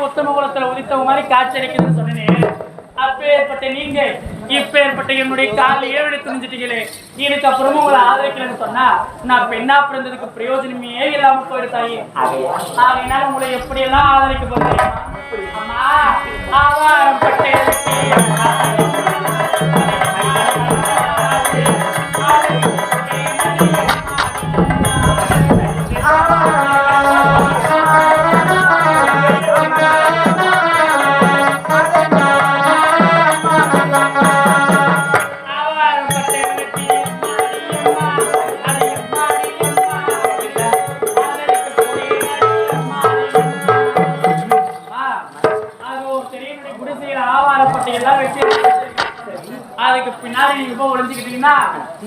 உத்தம குலத்துல உதித்த மாதிரி காட்சி அளிக்குதுன்னு சொன்னேன். அப்பேற்பட்ட நீங்க இப்பேற்பட்ட என்னுடைய காலில் ஏழு துணிஞ்சிட்டீங்களே எனக்கு அப்புறமும் உங்களை ஆதரிக்கலன்னு சொன்னா நான் பெண்ணா பிறந்ததுக்கு பிரயோஜனமே இல்லாம போயிருத்தாயி அதனால உங்களை எப்படியெல்லாம் ஆதரிக்க போறேன் அம்மா பட்டேன்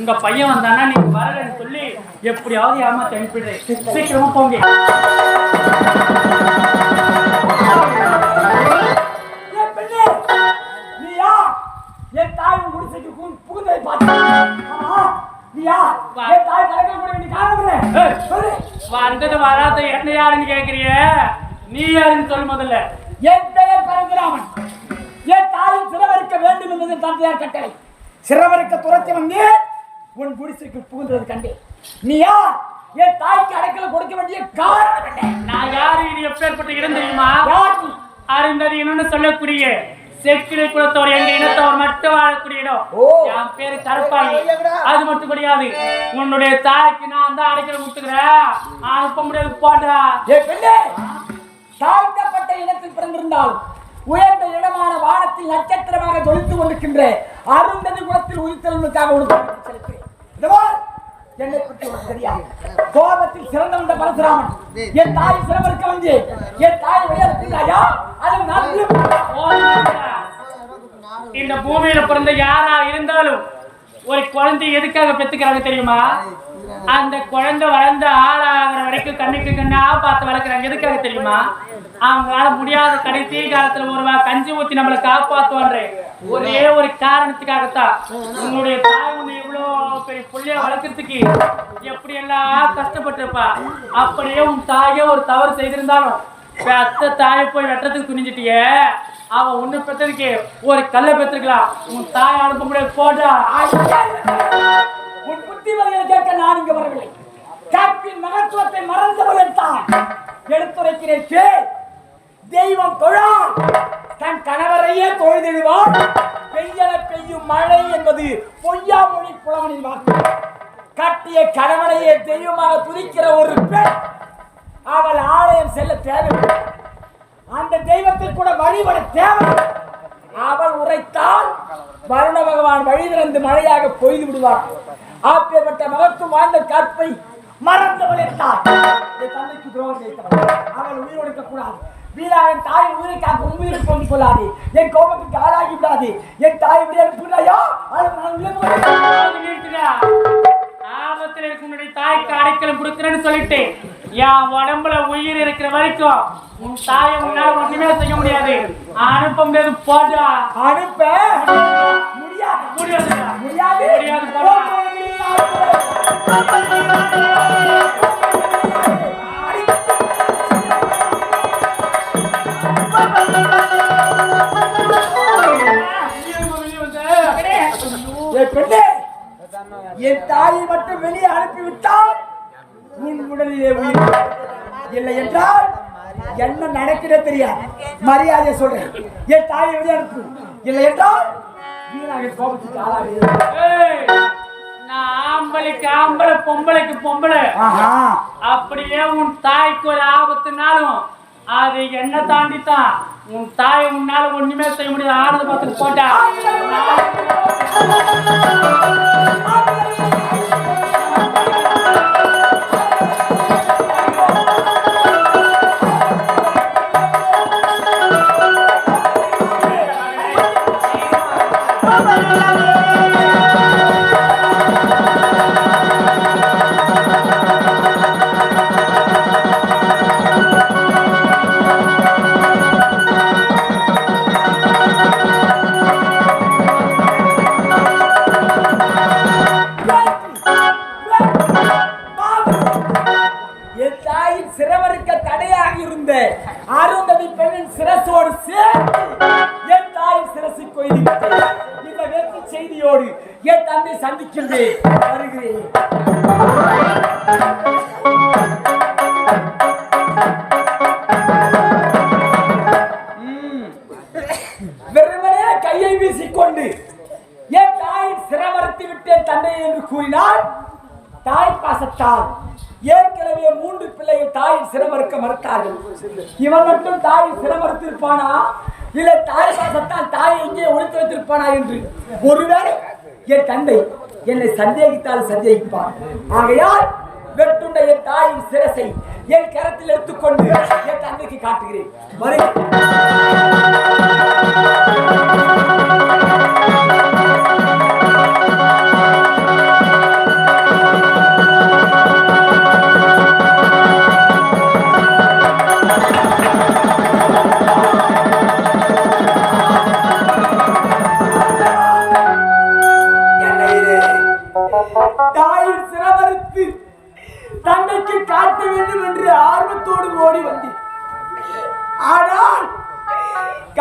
உங்க பையன் வந்தானா நீங்க வரலன்னு சொல்லி எப்படியாவது ஏமாத்தி அனுப்பிடுறேன். சீக்கிரமா போங்க? என் தாய் புகு- புகுந்ததை. சொல்லு. வந்தது வராத என்ன யாருன்னு கேக்குறிய? நீ யாருன்னு சொல்லு முதல்ல. என் பெயர் பரந்துராமன் என் தாயை சிறவரிக்க வேண்டும் என்பது தந்தையார் கட்டளை. சிறவரிக்க துரத்தி வந்தேன். உன் குடிசைக்கு புகுந்தது கண்டேன். நீ யார்? என் தாய்க்கு அடைக்கல கொடுக்க வேண்டிய காரணம் என்ன? நான் யாரு? இது எப்பேற்பட்ட இடம் தெரியுமா? அருந்ததியன்னு சொல்லக்கூடிய செக்கிலை குலத்தவர் எங்க இனத்தவர் மட்டும் வாழக்கூடிய இடம். என் பேரு கருப்பாயி. அது மட்டும் கிடையாது. உன்னுடைய தாய்க்கு நான் தான் அடைக்கல கொடுத்துக்கிறேன். அனுப்ப முடியாது போட்டா பெண்ணே தாழ்த்தப்பட்ட இனத்தில் பிறந்திருந்தால் உயர்ந்த இடமான வானத்தில் நட்சத்திரமாக ஜொலித்துக் கொண்டிருக்கின்ற. அருந்ததி குலத்தில் செலுத்துகிறேன் இதோ பார், என்னை பற்றி உனக்கு தெரியாது. கோபத்தில் சிறந்தவந்த பரசுராமன். என் தாய் சிறவருக்கு வந்து என் தாய் விளையாடுகிறாயா அது. இந்த பூமியில பிறந்த யாரா இருந்தாலும் ஒரு குழந்தை எதுக்காக பெத்துக்கிறாங்க தெரியுமா? அந்த குழந்தை வளர்ந்து ஆளாகிற வரைக்கும் கண்ணுக்கு கண்ணா பார்த்து வளர்க்குறாங்க. எதுக்காக தெரியுமா? அவங்களால முடியாத கடைசி காலத்துல ஒருவா கஞ்சி ஊத்தி நம்மளை காப்பாத்துவான்ற. ஒரே ஒரு காரணத்துக்காகத்தான். உங்களுடைய தாய் பெரிய புள்ளைய வளர்க்கறதுக்கு எப்படி எல்லாம் கஷ்டப்பட்டிருப்பா அப்படியே உன் தாயே ஒரு தவறு செய்திருந்தாலும் பெத்த தாயை போய் வெட்டுறதுக்கு துணிஞ்சிட்டியே அவன் ஒண்ணு பெற்றதுக்கு ஒரு கல்லை பெற்றிருக்கலாம் உன் தாய் அனுப்ப முடியாது போடா. உன் புத்திமதிகளை கேட்க நான் இங்க வரவில்லை. காப்பின் மகத்துவத்தை மறந்தவர்கள் தான். எடுத்துரைக்கிறேன் கேள் தெய்வம் தொழான் தன் கணவரையே தொழுதிடுவான். பெய்யல பெய்யும் மழை என்பது பொய்யா மொழி புலவனின் வாக்கு. கட்டிய கணவனையே தெய்வமாக துதிக்கிற ஒரு பெண் அவள் ஆலயம் செல்ல தேவை அந்த தெய்வத்தில் கூட வழிபட தேவை அவள் உரைத்தால் வருண பகவான் வழி திறந்து மழையாக பொய்து விடுவார். ஆப்பியப்பட்ட மகத்துவம் வாழ்ந்த கற்பை மறந்து என்றார் என் தந்தைக்கு துரோகம் செய்தவள். அவள் உயிர் ஒடுக்க கூடாது. வீராவின் தாய் உயிரைக்காக உண்மையில் கொண்டு கொள்ளாது என் கோபத்துக்கு ஆளாகி விடாது. என் தாய் விட அனுப்புகிறாயோ அது நான் போதும் நிறுத்துடா. ஆபத்துல இருக்க உன்னுடைய தாய்க்கு அடைக்கலம் கொடுக்குறேன்னு சொல்லிட்டு என் உடம்புல உயிர் இருக்கிற வரைக்கும் உன் தாயை உன்னால ஒண்ணுமே செய்ய முடியாது. அனுப்ப முடியாது போடா. அனுப்ப முடியாது. முடியாதுடா. முடியாது. முடியாது, என் தாயை மட்டும் வெளியே அனுப்பிவிட்டால் உன் உடலிலே உயிர் இல்லை என்றால் என்ன நடக்கிறே தெரியாது. மரியாதை சொல்றேன். என் தாயை வெளியே அனுப்பு. இல்லை என்றால் வீணாக கோபத்துக்கு ஆம்பளைக்கு ஆம்பளை பொம்பளைக்கு பொம்பளை. அப்படியே உன் தாய்க்கு ஒரு ஆபத்துனாலும் அது என்ன தாண்டித்தான் உன் தாய் உன்னால ஒண்ணுமே செய்ய முடியாது ஆனது பார்த்துட்டு போட்டா வைத்திருப்பானா இல்லை தாய் பாசத்தால் தாயை எங்கே ஒழித்து வைத்திருப்பானா என்று? ஒருவேளை என் தந்தை என்னை சந்தேகித்தால் சந்தேகிப்பான் ஆகையால் வெட்டுண்ட என் தாயின் சிரசை என் கரத்தில் எடுத்துக்கொண்டு என் தந்தைக்கு காட்டுகிறேன். வருகிறேன்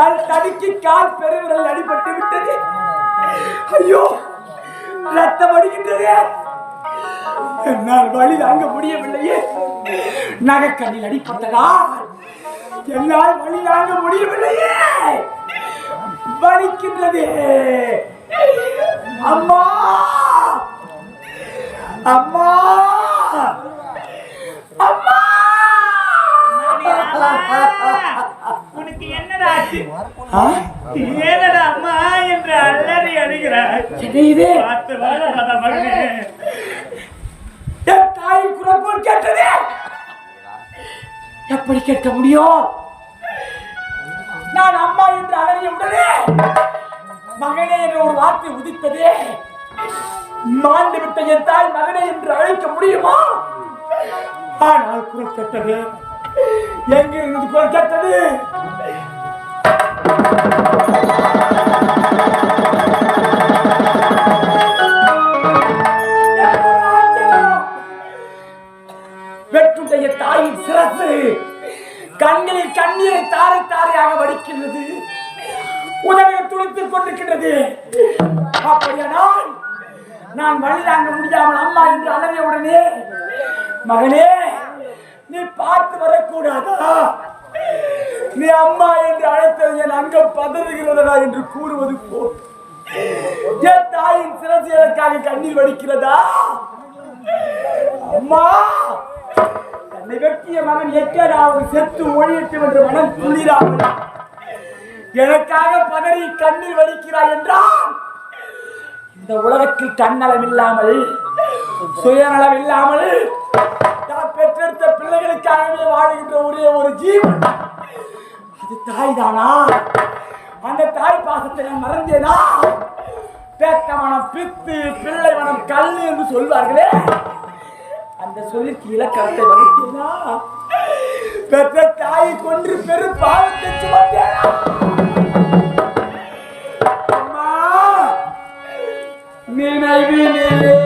கால் தடுக்கி கால் பெருவிரல் அடிபட்டு விட்டது. ஐயோ ரத்தம் அடிக்கின்றது. என்னால் வழி தாங்க முடியவில்லையே. நகைக்கண்ணில் அடிப்பட்டதா என்னால் வழி தாங்க முடியவில்லையே. வலிக்கின்றது. அம்மா! அம்மா அம்மா உனக்கு என்னடா ஆச்சு ஆ? ஏனடா அம்மா என்று அலறி அழுகிறாய். இது. பார்த்து என் தாயின் குரல் கேட்டது. எப்படி கேட்க முடியும்? நான் அம்மா என்று அலறிய உடனே மகனே என்ற ஒரு வார்த்தை உதித்தது. மாண்டு விட்ட என் தாய் மகனே என்று அழைக்க முடியுமா? ஆனால் குரல் கேட்டது. எங்கிருந்து குரல் கேட்டது? Thank you. கண்ணீர் வடிக்கிறாய் என்றால் இந்த உலகத்தில் தன்னலம் இல்லாமல் சுயநலம் இல்லாமல் தான் பெற்றெடுத்த பிள்ளைகளுக்காகவே வாழுகின்ற ஒரே ஒரு ஜீவன். அது தாய் தானா அந்த தாய் பாசத்தை நான் மறந்தேனா? பேத்த மனம் பித்து பிள்ளை மனம் கல் என்று சொல்வார்களே. அந்த சொல்லிற்கு இலக்கணத்தை வகுத்தேனா பெற்ற தாயை கொன்று பெரும் பாவத்தை சுமந்தேனா? Mimi, mimi, mimi.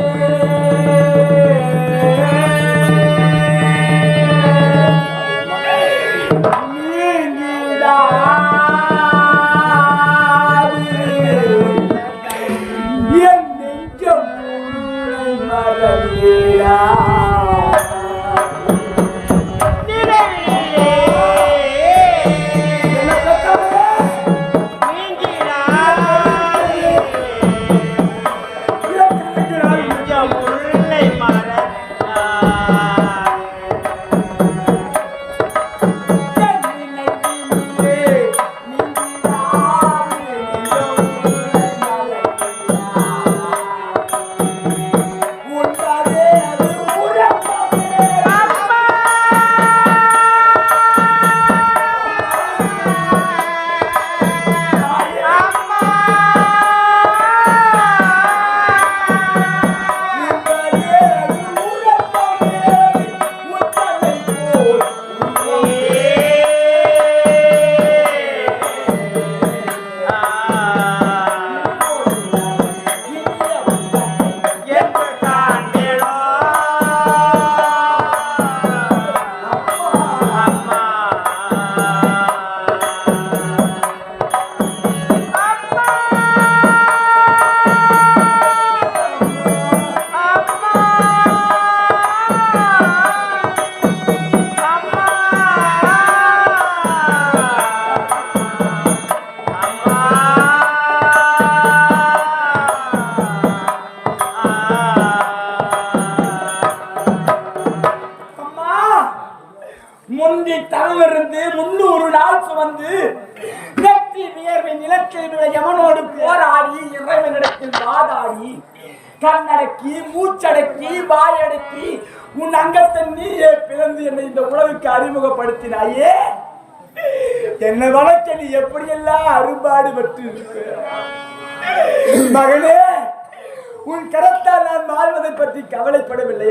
கவலைப்படவில்லை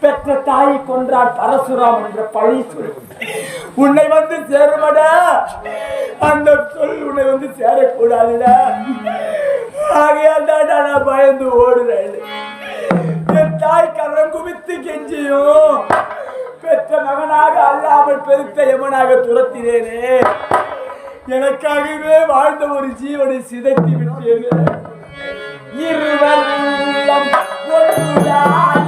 பெற்ற தாயை கொன்றான் பரசுராம் என்ற பழி சொல். உன்னை வந்து சேருமடா? அந்த சொல் உன்னை வந்து சேரக்கூடாதுடா ஆகையால் தான் நான் பயந்து ஓடுறேன். என் தாய் கரம் குவித்து கெஞ்சியும். பெற்ற மகனாக அல்லாமல் பெருத்த எமனாக துரத்தினேனே. எனக்காகவே வாழ்ந்த ஒரு ஜீவனை சிதைத்து விட்டேன். இருவர் உள்ளம்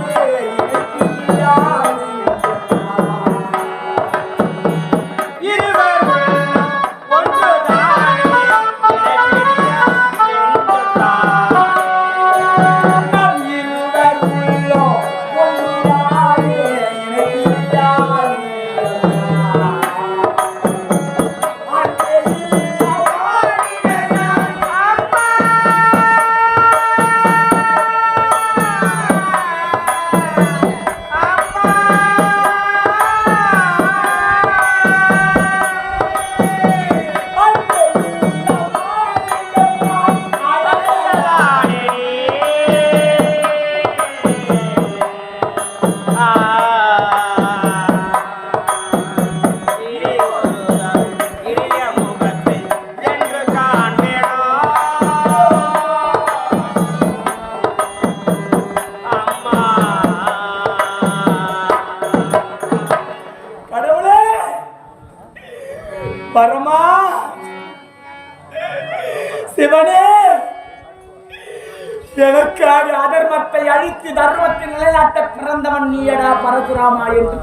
நிலைநாட்ட நீயடா பரசுராமா என்று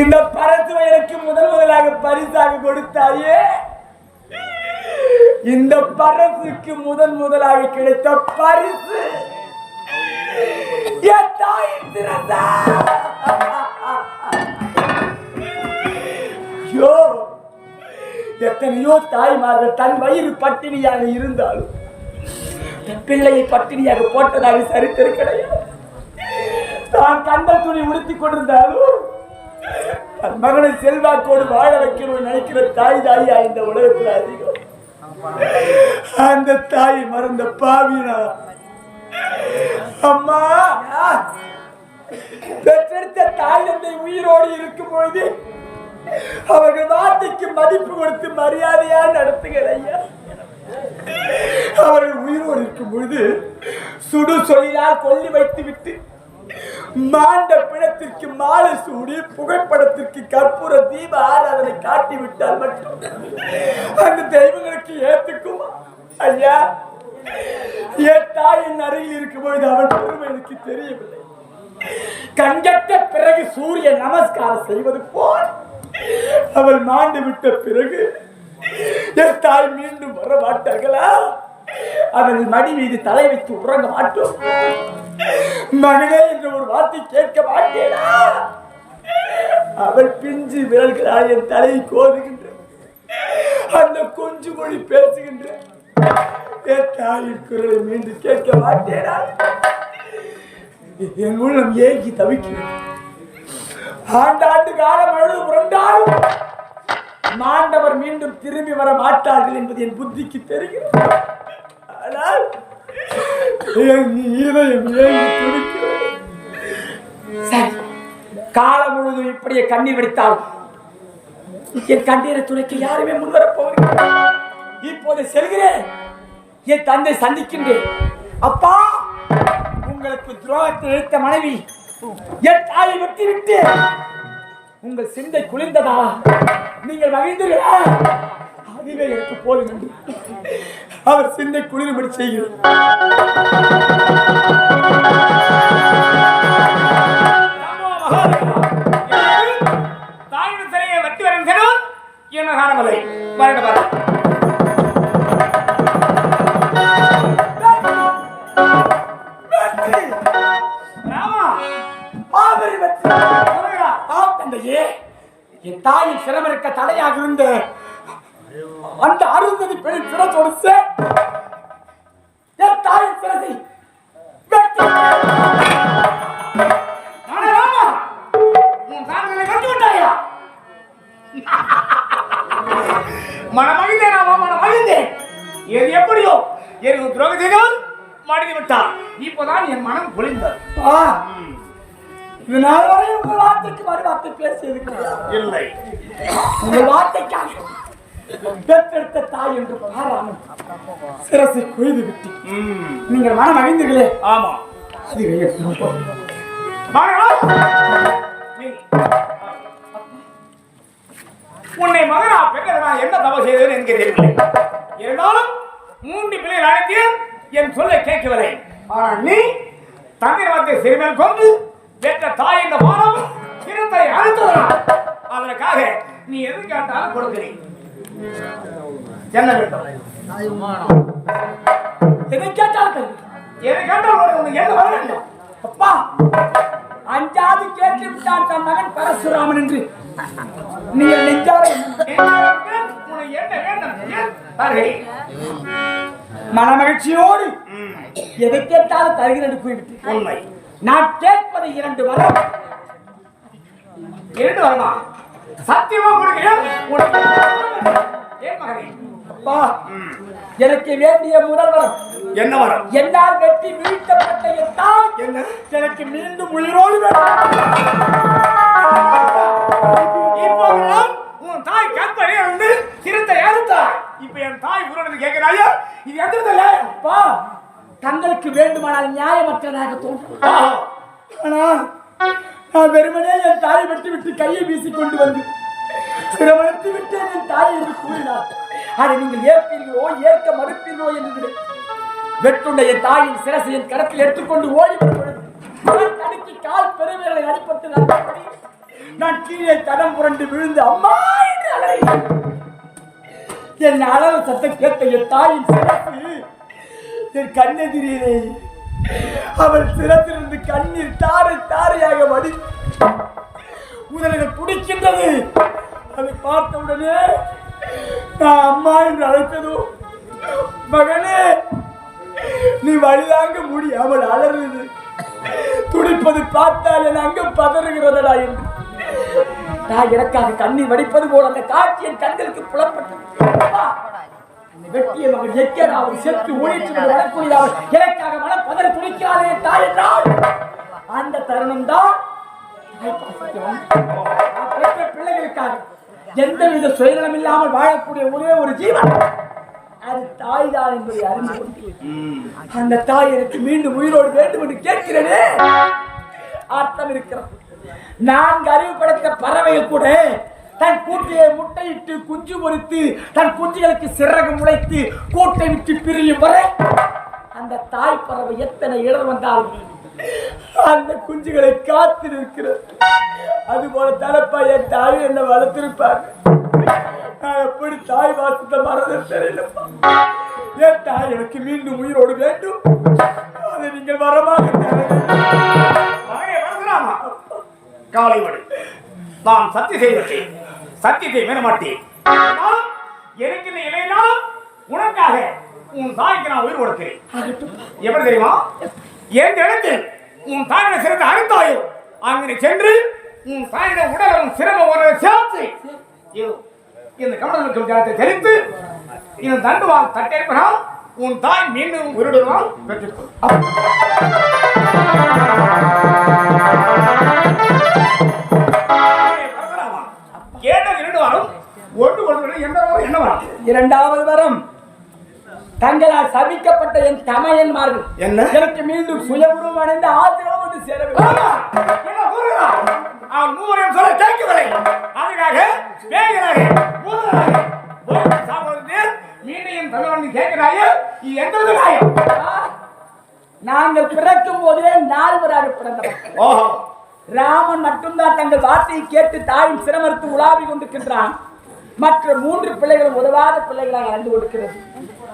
இந்த பரசுவை எனக்கு முதல் முதலாக பரிசாக கொடுத்தாயே. இந்த பரசுக்கு முதன் முதலாக கிடைத்த பரிசு. என் தாயின் திறந்தா ஐயோ எத்தனையோ தாய்மார்கள் தன் வயிறு பட்டினியாக இருந்தாலும் பிள்ளையை பட்டினியாக போட்டதாக சரித்திரம் கிடையாது. தான் கந்தல் துணி உடுத்திக் கொண்டிருந்தாலும் தன் மகனை செல்வாக்கோடு வாழ வைக்கணும்னு நினைக்கிற தாய் தாயா இந்த உலகத்தில் அதிகம். அந்த தாய் மறந்த பாவினா. அம்மா பெற்றெடுத்த தாய் தந்தை உயிரோடு இருக்கும் பொழுது அவர்கள் வார்த்தைக்கு மதிப்பு கொடுத்து மரியாதையா நடத்துங்கள் ஐயா. அவர்கள் உயிரோடு இருக்கும் பொழுது சுடு சொல்லினால் கொல்லி வைத்து விட்டு மாண்ட பிணத்திற்கு மாலை சூடி புகைப்படத்திற்கு கற்பூர தீப ஆராதனை காட்டி விட்டால் மட்டும் அந்த தெய்வங்களுக்கு ஏத்துக்கும்? ஐயா என் தாயின் அருகில் இருக்கும்போது அவன் பெருமை எனக்கு தெரியவில்லை. கண்கட்ட பிறகு சூரிய நமஸ்காரம் செய்வது போல் அவள் மாண்டு விட்ட பிறகு என் தாய் மீண்டும் வர மாட்டார்களா? அவள் மடி மீது தலை வைத்து உறங்க மாட்டோம். மகனே என்று ஒரு வார்த்தை கேட்க மாட்டேனா அவள் பிஞ்சு விரல்களால் என் தலையை கோருகின்ற அந்த கொஞ்சு மொழி பேசுகின்ற என் தாயின் குரலை மீண்டும் கேட்க மாட்டேனா என் உள்ளம் ஏங்கி தவிக்கிறேன் ஆண்டாண்டு காலம் அழுது புரண்டாலும் மாண்டவர் மீண்டும் திரும்பி வர மாட்டார்கள் என்பது என் புத்திக்கு தெரிகிறது ஆனால் என் இதயம் சரி காலம் முழுதும் இப்படியே கண்ணீர் வடித்தால் என் கண்ணீரை துணைக்கு யாருமே முன்வரப் போவதில்லை. இப்போது செல்கிறேன். என் தந்தை சந்திக்கின்றேன். அப்பா உங்களுக்கு துரோகத்தை இழுத்த மனைவி என் தாயை வெட்டி விட்டு உங்கள் சிந்தை குளிர்ந்ததா? நீங்கள் மகிழ்ந்தீர்களா? அதுவே எனக்கு போதும் என்று அவர் சிந்தை குளிர்படி செய்கிறார் தாயின் சிலையை வட்டி வரும் செல்வம் என்ன காணவில்லை வரட்டு பாருங்க அழிந்தீர்களே ஆமா. அது உன்னை மகனா பெற்ற நான் என்ன தவறு செய்தேன் எனக்கு தெரியவில்லை இருந்தாலும் மூன்று பிள்ளைகள் அழைத்தேன் என் சொல்லை கேட்கவில்லை. ஆனால் நீ தந்தை வார்த்தை சிறுமேல் கொண்டு பெற்ற தாய் என்ற மானம் சிறுத்தை அழுத்ததனால் அதற்காக நீ எது கேட்டாலும் கொடுக்கிறேன். என்ன வேண்டும்? எதை கேட்டாலும் உனக்கு உனக்கு என்ன வர வேண்டும். அப்பா அஞ்சாவது கேட்டு விட்டான் தன் மகன் பரசுராமன் என்று. நீங்கள் நெஞ்சார உனக்கு என்ன வேண்டும் ஏன் தருகிறேன் மனமகிழ்ச்சியோடு ம், எதை கேட்டாலும் தருகிறேன் என்று கூறிவிட்டு. உண்மை. நான் கேட்பது இரண்டு வரம். இரண்டு வரமா? சத்தியமா கொடுக்கிறேன் எனக்கு வேண்டிய முதல் வரம். என்ன வரம்? என்னால் வெட்டி வீழ்த்தப்பட்ட என் தாய் என்ன? எனக்கு மீண்டும் உயிரோடு வேண்டும் உன் தாய் கற்பனை வந்து சிறுத்தை அறுத்தாய் இப்ப என் தாய் உருவனது கேட்கிறாயா? இது எந்திரதில்ல அப்பா தங்களுக்கு வேண்டுமானால் நியாயமற்றதாக தோன்றும். ஆனால் நான் வெறுமனே என் தாயை வெட்டி விட்டு கையை வீசி கொண்டு வந்து சிரமணித்து விட்டேன் என் தாய் என்று கூறினார். அதை நீங்கள் ஏற்பீர்களோ ஏற்க மறுப்பீர்களோ என்று வெட்டுண்ட என் தாயின் சிரசையின் என் எடுத்துக்கொண்டு ஓடி பொழுது தடுக்கி கால் பெருவிரலை அடிப்பட்டு நடந்தபடி நான் கீழே தடம் புரண்டு விழுந்து அம்மா என்று அலறினேன். என் அளவு சத்தம் கேட்ட என் தாயின் சிறப்பு என் கண்ணெதிரிலே அவள் சிறப்பிலிருந்து கண்ணீர் தாரை தாரையாக வடி முதலில் பிடிக்கின்றது அதை பார்த்த உடனே நான் அம்மா என்று அழைத்ததோ மகனே நீ வழிதாங்க முடியாமல் அலறுது துடிப்பது பார்த்தால் என் அங்கம் பதறுகிறதடா என்று. நான் எனக்காக கண்ணீர் வடிப்பது போல அந்த காட்சி என் கண்களுக்கு புலப்பட்டது. வெட்டிய மகன் எக்கேன் அவர் செத்து ஒழித்து வரக்கூடிய அவர் எனக்காக மன பதற துணிக்காதே தாய் என்றால் அந்த தருணம் தான் பெற்ற பிள்ளைகளுக்காக எந்தவித சுயநலம் இல்லாமல் வாழக்கூடிய ஒரே ஒரு ஜீவன். அது தாய் தான் என்பதை அறிந்து அந்த தாய் எனக்கு மீண்டும் உயிரோடு வேண்டும் என்று கேட்கிறேனே. அர்த்தம் இருக்கிறது. நான்கு அறிவு படைத்த பறவைகள் கூட தன் கூட்டையை முட்டையிட்டு குஞ்சு பொறித்து தன் குஞ்சுகளுக்கு சிறகு முளைத்து கூட்டை விட்டு பிரியும் வரை அந்த தாய் பறவை எத்தனை இடர் வந்தாலும் அந்த குஞ்சுகளை காத்து நிற்கிறது அதுபோல தலப்பா என் தாய் என்ன வளர்த்திருப்பாங்க நான் எப்படி தாய் வாசத்தை மறந்து தெரியலப்பா. என் தாய் எனக்கு மீண்டும் உயிரோடு வேண்டும்? அதை நீங்கள் வரமாக தர மகனே காலை மணி நான் சத்திய செய்தேன் சத்தியத்தை மீற மாட்டேன் எனக்கு இந்த இலையினால் உனக்காக உன் தாய்க்கு நான் உயிர் கொடுக்கிறேன். எப்படி தெரியுமா? என் இடத்தில் உன் தாயின சிறந்த அறுத்தாயோ அங்கே சென்று உன் தாயின உடலும் சிரமம் ஒரு சேர்த்து இந்த கமலனுக்கு ஜலத்தை தெளித்து இந்த தண்டுவால் தட்டேற்பனால் உன் தாய் மீண்டும் உருடுவால் கேட்டது இரண்டு வாரம் ஒன்று ஒன்று எந்த வாரம் என்ன வாரம் இரண்டாவது வரம். தங்களால் சபிக்கப்பட்ட என் தமையன்மார்கள் என்ன? எனக்கு மீண்டும் சுயபுரம் அடைந்து ஆத்திரம் வந்து சேர? அவன் மூவரையும் சொல்ல கேட்கவில்லை அதுக்காக வேகனாக மூதனாக போய் சாப்பிடுறது மீனையும் தலைவன் கேட்கிறாயே இது எந்த நியாயம்? நாங்கள் பிறக்கும் போதே நால்வராக பிறந்தவர். ஓஹோ. ராமன் மட்டும்தான் தங்கள் வார்த்தையை கேட்டு தாயின் சிரமறுத்து உலாவி கொண்டிருக்கின்றான். மற்ற மூன்று பிள்ளைகளும் உதவாத பிள்ளைகளாக நடந்து கொடுக்கிறது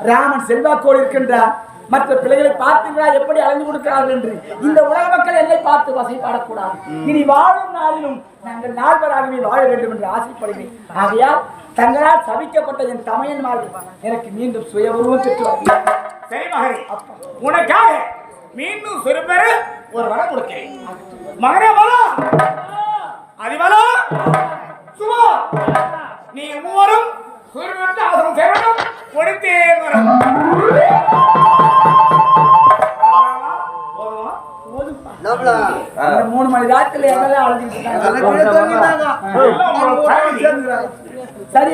ராமன் செல்வாக்கோடு இருக்கின்றான். மற்ற பிள்ளைகளை பார்த்தீங்களா எப்படி அழைந்து கொடுக்கிறார்கள் என்று இந்த உலக மக்கள் என்னை பார்த்து வசைப்பாடக்கூடாது இனி வாழும் நாளிலும் நாங்கள் நால்வராகவே வாழ வேண்டும் என்று ஆசைப்படுகிறேன். ஆகையால் தங்களால் சபிக்கப்பட்ட என் தமையன்மார்கள் எனக்கு மீண்டும் சுய உருவம் பெற்று சரி மகனே உனக்காக மீண்டும் சிறுபெரு ஒரு வரம் கொடுக்கிறேன். மகனே அழைஞ்சிட்டு இருக்காங்க? எல்லாம். சரி.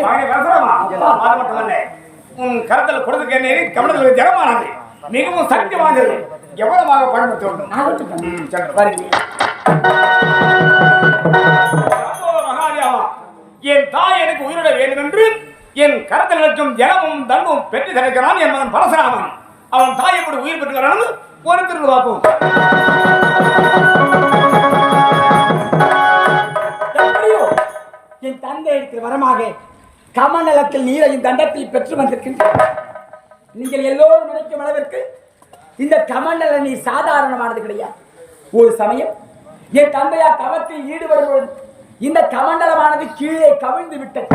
உன் கருத்தில் கொடுத்துக்க கவனத்தில் ஜனமானது மிகவும் சக்தி வாய்ந்தது. எவ்வளவாக பயன்படுத்த என் தாய் எனக்கு உயிரிட வேண்டும் என்று என் கரத்தில் இருக்கும் ஜனமும் தர்மமும் பெற்று தடுக்கிறான் என் மகன் பரசுராமன். அவன் தாயை கூட உயிர் பெற்று வரான்னு ஒரு திரு பார்ப்போம். தந்தை இருக்கிற வரமாக கமநலத்தில் நீரையும் தண்டத்தை பெற்று வந்திருக்கின்றேன் நீங்கள் எல்லோரும் நினைக்கும் அளவிற்கு இந்த கமநல நீர் சாதாரணமானது கிடையாது. ஒரு சமயம் என் தந்தையார் தவத்தில் ஈடுபடும் பொழுது இந்த கமண்டலமானது கீழே கவிழ்ந்து விட்டது.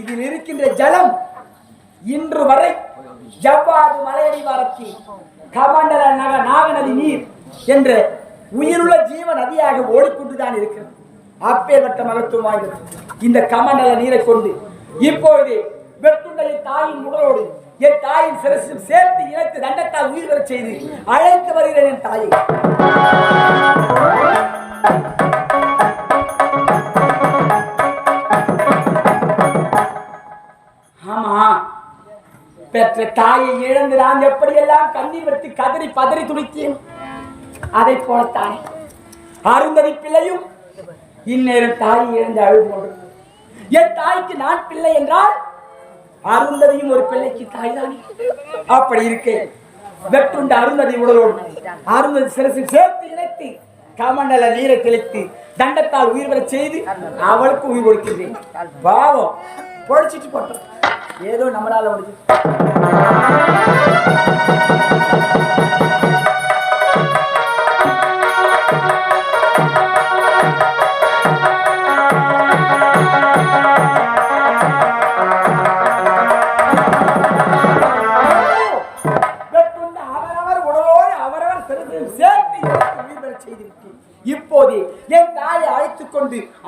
இதில் இருக்கின்ற ஜலம் இன்று வரை ஜவ்வாது மலையடிவாரத்தில் கமண்டல நக நாகநதி நீர் என்ற உயிருள்ள ஜீவ நதியாக ஓடிக்கொண்டுதான் இருக்கிறது. அப்பேற்பட்ட மகத்துவம் வாய்ந்தது. இந்த கமண்டல நீரை கொண்டு இப்பொழுது வெட்டுண்டலின் தாயின் உடலோடு என் தாயின் சிரசும் சேர்த்து இணைத்து தண்டத்தால் உயிர் வரச் செய்து அழைத்து வருகிறேன் என் தாயை. ஆமா பெற்ற தாயை இழந்து நான் எப்படியெல்லாம் கண்ணீர் வெட்டி கதறி பதறி துடித்தேன்? அதை போலத்தானே. அருந்ததி பிள்ளையும் இந்நேரம் தாய் இழந்து அழுது கொண்டிருந்தது. என் தாய்க்கு நான் பிள்ளை என்றால் அருந்ததியும் ஒரு பிள்ளைக்கு தாய் தானே அப்படி இருக்கே. வெட்டுண்ட அருந்ததி உடலோடு அருந்ததி சிறசில் சேர்த்து இணைத்து கமண்டல நீரை தெளித்து தண்டத்தால் உயிர் வரச் செய்து அவளுக்கு உயிர் கொடுக்கின்றேன். பாவம். பொழைச்சிட்டு போட்டோம். ஏதோ நம்மளால முடிஞ்சு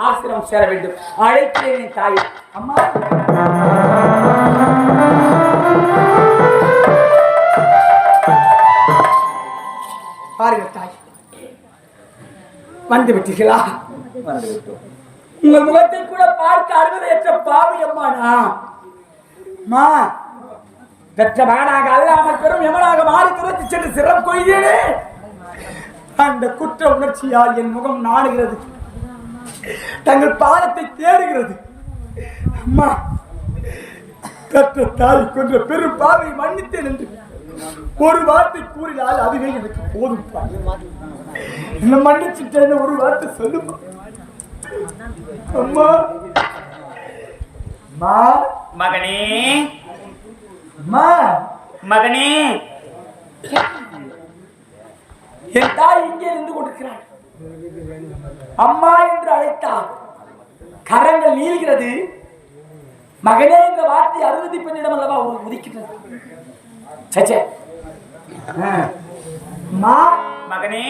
ஆசிரம் சேர வேண்டும். அழைக்கிறேன் என் தாயை. அம்மா. பாருங்கள் தாய். வந்து விட்டீர்களா? உங்கள் முகத்தை கூட பார்க்க அருவதையற்ற பாவி அம்மா நான் பெற்ற மகனாக அல்லாமல் பெரும் எமனாக மாறி துரத்தி சென்று சிறம் கொய்தேனே அந்த குற்ற உணர்ச்சியால் என் முகம் நாடுகிறது தங்கள் பாதத்தை தேடுகிறது. அம்மா பெற்ற தாய் கொன்ற பெரும் பாவை மன்னித்தேன் என்று ஒரு வார்த்தை கூறினால் அதுவே எனக்கு போதும். என்ன மன்னிச்சுட்டேன்னு ஒரு வார்த்தை சொல்லுமா? அம்மா அம்மா மகனே. அம்மா. மகனே. என் தாய் இங்கே இருந்து கொடுக்கிறாள் அம்மா என்று அழைத்தார். கரங்கள் நீள்கிறது. மகனே என்ற வார்த்தை அறுபத்தி பெண்ணிடம் அல்லவா உதிக்கிறது சச்சே மா மகனே.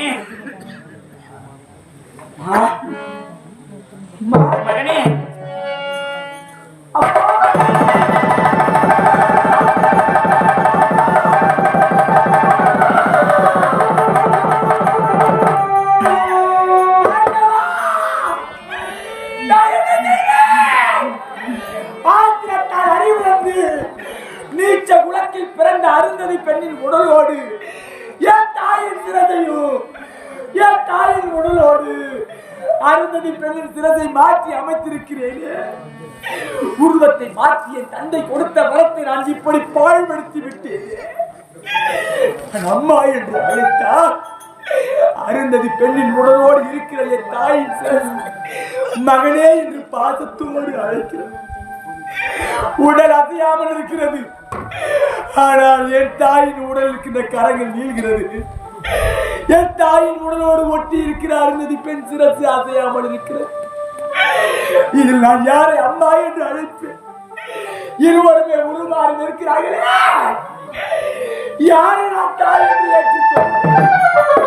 அம்மா மகனே. அப்பா அருந்ததி பெண்ணின் சிறதை மாற்றி அமைத்திருக்கிறேனே. உருவத்தை மாற்றி என் தந்தை கொடுத்த வரத்தை நான் இப்படி பாழ்படுத்தி விட்டேன் அம்மா என்று அழைத்தா அருந்ததி பெண்ணின் உடலோடு இருக்கிற என் தாயின் சிறகு மகனே என்று பாசத்தோடு அழைக்கிறது உடல் அசையாமல் இருக்கிறது. ஆனால் என் தாயின் உடலுக்கு இந்த கரங்கள் நீள்கிறது என் தாயின் உடலோடு ஒட்டி இருக்கிறார் என்பது பெண் சிரசு அசையாமல் இருக்கிறது. இதில் நான் யாரை அம்மா என்று அழைப்பேன்? இருவருமே உருமாறி நிற்கிறார்களே. யாரை நான் தாய் என்று ஏற்றுக்கொள்வேன்?